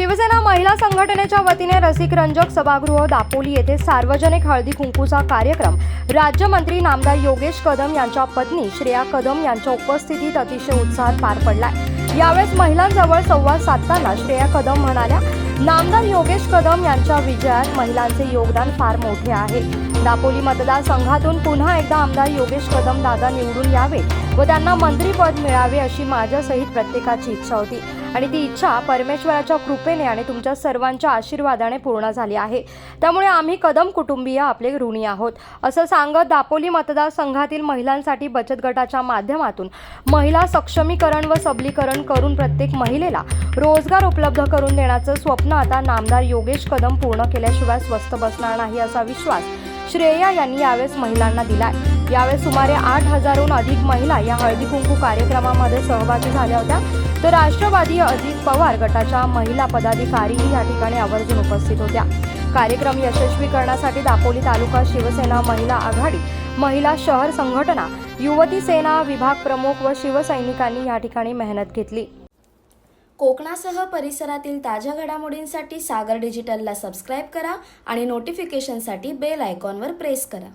शिवसेना महिला संघटनेच्या वतीने रसिक रंजक सभागृह दापोली येथे सार्वजनिक हळदी कुंकूचा कार्यक्रम. राज्यमंत्री नामदार योगेश कदम यांच्या पत्नी श्रेया कदम यांच्या उपस्थितीत अतिशय उत्साहात पार पडलाय. यावेळेस महिलांजवळ संवाद साधताना श्रेया कदम म्हणाल्या नामदार योगेश कदम यांच्या विजयात महिलांचे योगदान फार मोठे आहे. दापोली मतदारसंघातून पुन्हा एकदा आमदार योगेश कदम दादा निवडून यावे व त्यांना मंत्रीपद मिळावे अशी माझ्यासहित प्रत्येकाची इच्छा होती. आणि ती इच्छा परमेश्वराच्या कृपेने आणि तुमच्या सर्वांच्या आशीर्वादाने पूर्ण झाली आहे. त्यामुळे आम्ही कदम कुटुंबीय आपले ऋणी आहोत. असं सांगत दापोली मतदारसंघातील महिलांसाठी बचत गटाच्या माध्यमातून महिला सक्षमीकरण व सबलीकरण करून प्रत्येक महिलेला रोजगार उपलब्ध करून देण्याचं स्वप्न आता नामदार योगेश कदम पूर्ण केल्याशिवाय स्वस्त बसणार नाही असा विश्वास श्रेया यांनी यावेळेस महिलांना दिलाय. यावेळेस सुमारे आठ हजारहून अधिक महिला या हळदी कुंकू कार्यक्रमामध्ये सहभागी झाल्या होत्या. तर राष्ट्रवादी अजित पवार गटाच्या महिला पदाधिकारीही या ठिकाणी आवर्जून उपस्थित होत्या. कार्यक्रम यशस्वी करण्यासाठी दापोली तालुका शिवसेना महिला आघाडी महिला शहर संघटना युवती सेना विभाग प्रमुख व शिवसैनिकांनी या ठिकाणी मेहनत घेतली. कोकणासह परिसरातील ताज्या घडामोडींसाठी सागर डिजिटलला सबस्क्राईब करा आणि नोटिफिकेशनसाठी बेल आयकॉनवर प्रेस करा.